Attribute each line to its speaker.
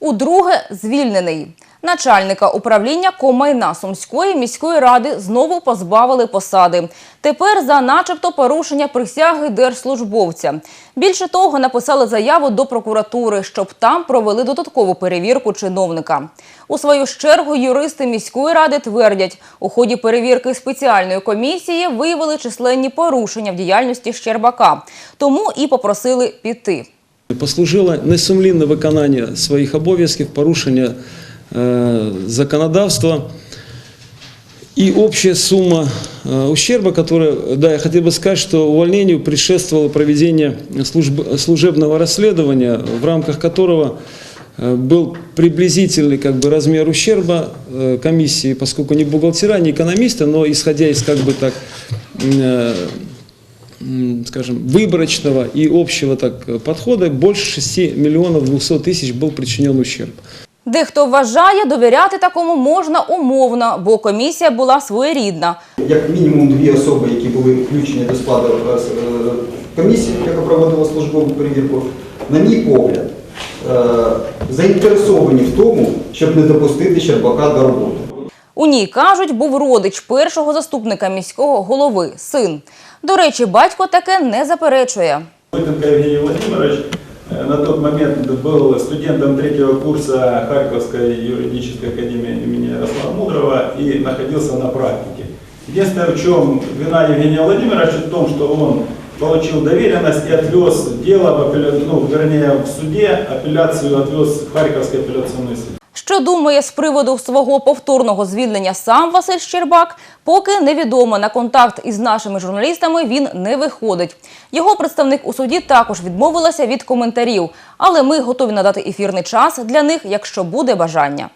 Speaker 1: Удруге звільнений. Начальника управління комайна Сумської міської ради знову позбавили посади. Тепер за начебто порушення присяги держслужбовця. Більше того, написали заяву до прокуратури, щоб там провели додаткову перевірку чиновника. У свою чергу юристи міської ради твердять, у ході перевірки спеціальної комісії виявили численні порушення в діяльності Щербака. Тому і попросили піти.
Speaker 2: Послужило несумлінне виконання своїх обов'язків, порушення е, законодавства и общая сумма э, ущерба, которая, да, я хотел бы сказать, что увольнению предшествовало проведение служб- служебного расследования, в рамках которого э, был приблизительный как бы, размер ущерба э, комиссии, поскольку не бухгалтера, не экономисты, но исходя из как бы так э, м, скажем, выборочного и общего так э, подхода больше 6 миллионов 200 тысяч был причинен ущерб.
Speaker 1: Дехто вважає, довіряти такому можна умовно, бо комісія була своєрідна.
Speaker 3: як мінімум дві особи, які були включені до складу е, с- е, комісії, яка проводила службову перевірку, на мій погляд, е, заінтересовані в тому, щоб не допустити Щербака до роботи.
Speaker 1: У ній кажуть, був родич першого заступника міського голови, син. До речі, батько таке не заперечує.
Speaker 4: Лытенко Евгений Владимирович э, на тот момент был студентом третьего курса Харьковской юридической академии имени Ярослава Мудрого и находился на практике. Единственное, в чем вина Евгения Владимировича, в том, что он получил доверенность и отвез дело, в апелля- ну, вернее, в суде апелляцию отвез в Харьковский апелляционный суд.
Speaker 1: Що думає з приводу свого повторного звільнення сам Василь Щербак, поки невідомо. На контакт із нашими журналістами він не виходить. Його представник у суді також відмовилася від коментарів, але ми готові надати ефірний час для них, якщо буде бажання.